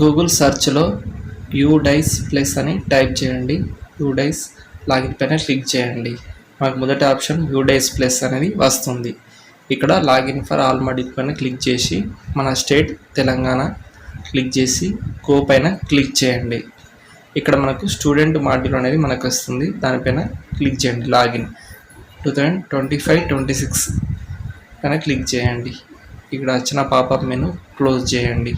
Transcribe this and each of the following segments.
Google సెర్చ్లో UDISE plus అని type చేయండి. యూడైస్ లాగిన్ పైన క్లిక్ చేయండి. మనకు మొదటి ఆప్షన్ యూడైస్ ప్లస్ అనేది వస్తుంది. ఇక్కడ లాగిన్ ఫర్ ఆల్ మడి పైన క్లిక్ చేసి మన స్టేట్ తెలంగాణ క్లిక్ చేసి గో పైన క్లిక్ చేయండి. ఇక్కడ మనకు స్టూడెంట్ మాడ్యూల్ అనేది మనకు వస్తుంది. దానిపైన క్లిక్ చేయండి login two thousand twenty five twenty six పైన క్లిక్ చేయండి. ఇక్కడ వచ్చిన పాపప్ మెను క్లోజ్ చేయండి.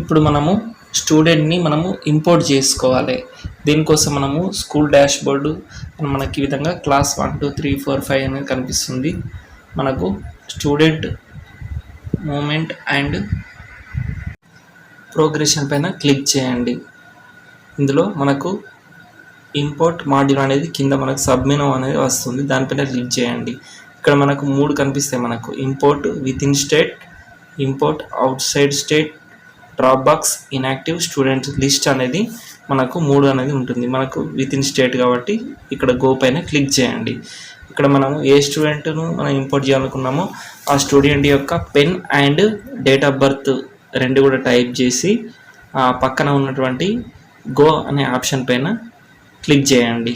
ఇప్పుడు మనము స్టూడెంట్ని మనము ఇంపోర్ట్ చేసుకోవాలి. దీనికోసం మనము స్కూల్ డాష్ బోర్డు మనకి ఈ విధంగా class one two three four five అనేది కనిపిస్తుంది. మనకు స్టూడెంట్ మూమెంట్ అండ్ ప్రోగ్రెషన్ పైన క్లిక్ చేయండి. ఇందులో మనకు ఇంపోర్ట్ మాడ్యూల్ అనేది కింద మనకు సబ్మెనూ అనేది వస్తుంది. దానిపైన క్లిక్ చేయండి. ఇక్కడ మనకు మూడు కనిపిస్తాయి మనకు. Import within state import outside state drop box inactive student list అనేది మనకు మూడు అనేది ఉంటుంది. మనకు విత్ ఇన్ స్టేట్ కాబట్టి ఇక్కడ గో పైన క్లిక్ చేయండి. ఇక్కడ మనము ఏ స్టూడెంట్ను మనం ఇంపోర్ట్ చేయాలనుకున్నామో ఆ స్టూడెంట్ యొక్క PEN and date of birth రెండు కూడా టైప్ చేసి ఆ పక్కన ఉన్నటువంటి గో అనే ఆప్షన్ పైన క్లిక్ చేయండి.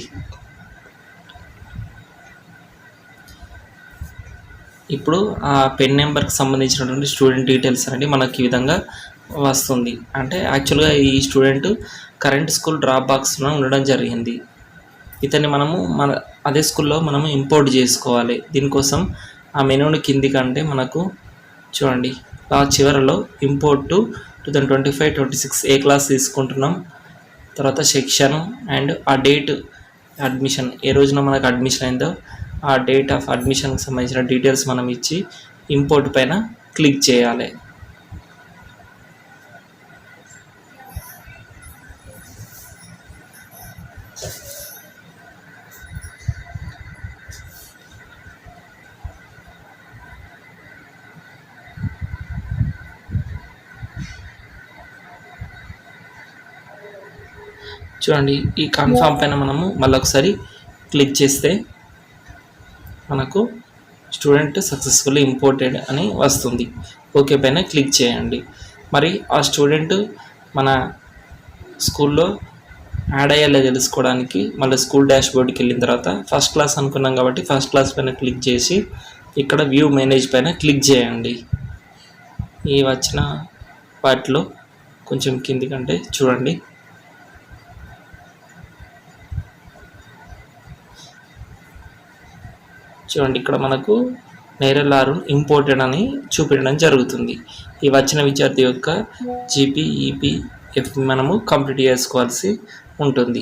ఇప్పుడు ఆ పెన్ నెంబర్కి సంబంధించినటువంటి స్టూడెంట్ డీటెయిల్స్ అనేది మనకి ఈ విధంగా వస్తుంది. అంటే యాక్చువల్గా ఈ స్టూడెంట్ కరెంట్ స్కూల్ డ్రాప్ బాక్స్లో ఉండడం జరిగింది. ఇతన్ని మనము మన అదే స్కూల్లో మనము ఇంపోర్ట్ చేసుకోవాలి. దీనికోసం ఆ మెనూని కింది కంటే మనకు చూడండి ఆ చివరలో import to two thousand twenty five twenty six A class తీసుకుంటున్నాం. తర్వాత సెక్షన్ అండ్ ఆ డేట్ అడ్మిషన్ ఏ రోజున మనకు అడ్మిషన్ అయిందో ఆ డేట్ ఆఫ్ అడ్మిషన్కి సంబంధించిన డీటెయిల్స్ మనం ఇచ్చి ఇంపోర్ట్ పైన క్లిక్ చేయాలి. చూడండి ఈ కన్ఫామ్ పైన మనము మళ్ళీ ఒకసారి క్లిక్ చేస్తే మనకు స్టూడెంట్ సక్సెస్ఫుల్లీ ఇంపోర్టెడ్ అని వస్తుంది. ఓకే పైన క్లిక్ చేయండి. మరి ఆ స్టూడెంట్ మన స్కూల్లో యాడ్ అయ్యేలా తెలుసుకోవడానికి మళ్ళీ స్కూల్ డాష్ బోర్డ్కి వెళ్ళిన తర్వాత ఫస్ట్ క్లాస్ అనుకున్నాం కాబట్టి ఫస్ట్ క్లాస్ పైన క్లిక్ చేసి ఇక్కడ వ్యూ మేనేజ్ పైన క్లిక్ చేయండి. ఈ వచ్చిన వాటిలో కొంచెం కిందికంటే చూడండి. చూడండి ఇక్కడ మనకు నేరలారు ఇంపోర్టెడ్ అని చూపించడం జరుగుతుంది. ఈ వచ్చిన విద్యార్థి యొక్క జీపీ ఈపీ ఎఫ్ మనము కంప్లీట్ చేసుకోవాల్సి ఉంటుంది.